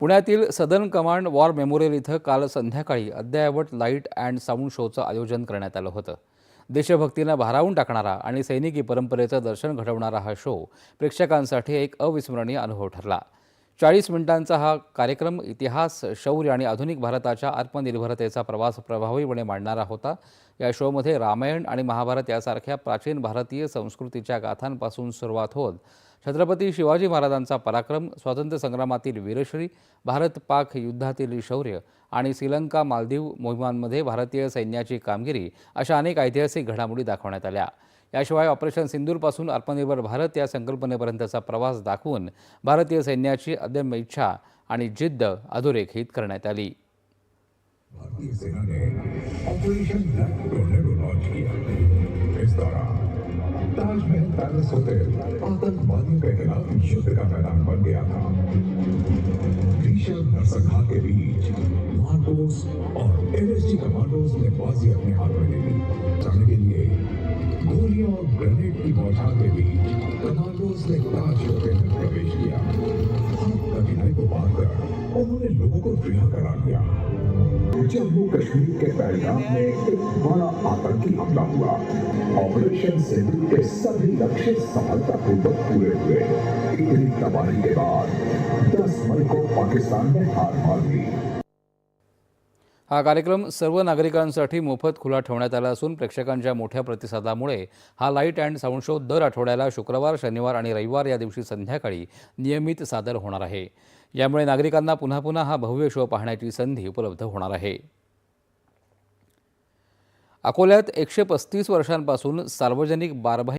पुण्यातील southern command war memorial इथं काल संध्याकाळी अद्ययावत लाइट अँड साऊंड शोचं आयोजन करण्यात आलं होतं. देशभक्तीनं भारावून टाकणारा आणि सैनिकी परंपरेचं दर्शन घडवणारा हा शो प्रेक्षकांसाठी एक अविस्मरणीय अनुभव ठरला. चाळीस मिनिटांचा हा कार्यक्रम इतिहास शौर्य आणि आधुनिक भारताच्या आत्मनिर्भरतेचा प्रवास प्रभावीपणे मांडणारा होता. या शोमध्ये रामायण आणि महाभारत यासारख्या प्राचीन भारतीय संस्कृतीच्या गाथांपासून सुरुवात होत. छत्रपती शिवाजी महाराजांचा पराक्रम स्वातंत्र्य संग्रामातील वीरश्री भारत पाक युद्धातील शौर्य आणि श्रीलंका मालदीव मोहिमांमध्ये भारतीय सैन्याची कामगिरी अशा अनेक ऐतिहासिक घडामोडी दाखवण्यात आल्या. याशिवाय ऑपरेशन सिंदूरपासून आत्मनिर्भर भारत या संकल्पनेपर्यंतचा प्रवास दाखवून भारतीय सैन्याची अदम्य इच्छा आणि जिद्द अधोरेखित करण्यात आली. भारतीय सेना ने ऑपरेशन टोर्नेडो लॉन्च किया इस दौरान ताजमहल पैलेस होटल आतंकवादियों के खिलाफ युद्ध का मैदान बन गया था। भीषण नरसंहार के बीच मार्कोस और एलएसजी कमांडोज ने बाजी अपने हाथ ग्रेनेड के बीच कमांडोज ने ताज होटल में प्रवेश किया कठिनाई को पार उन्होंने लोगों को रिहा करा दिया जम्मू कश्मीर के पहलगाम में एक बड़ा आतंकी हमला हुआ ऑपरेशन सिंधु के सभी लक्ष्य सफलतापूर्वक पूरे हुए। इतनी तबाही के बाद 10 मई को पाकिस्तान ने हार मान ली। हा कार्यक्रम सर्व नागरिकांसाठी मोफत खुला ठेवण्यात आला असून प्रेक्षकांच्या मोठ्या प्रतिसादामुळे हा लाइट अँड साऊंड शो दर आठवड्याला शुक्रवार शनिवार आणि रविवार या दिवशी संध्याकाळी नियमित सादर होणार आहे. यामुळे नागरिकांना पुन्हा पुन्हा हा भव्य शो पाहण्याची संधी उपलब्ध होणार आहे. अकोल्यात एकशे पस्तीस वर्षांपासून सार्वजनिक बारभाई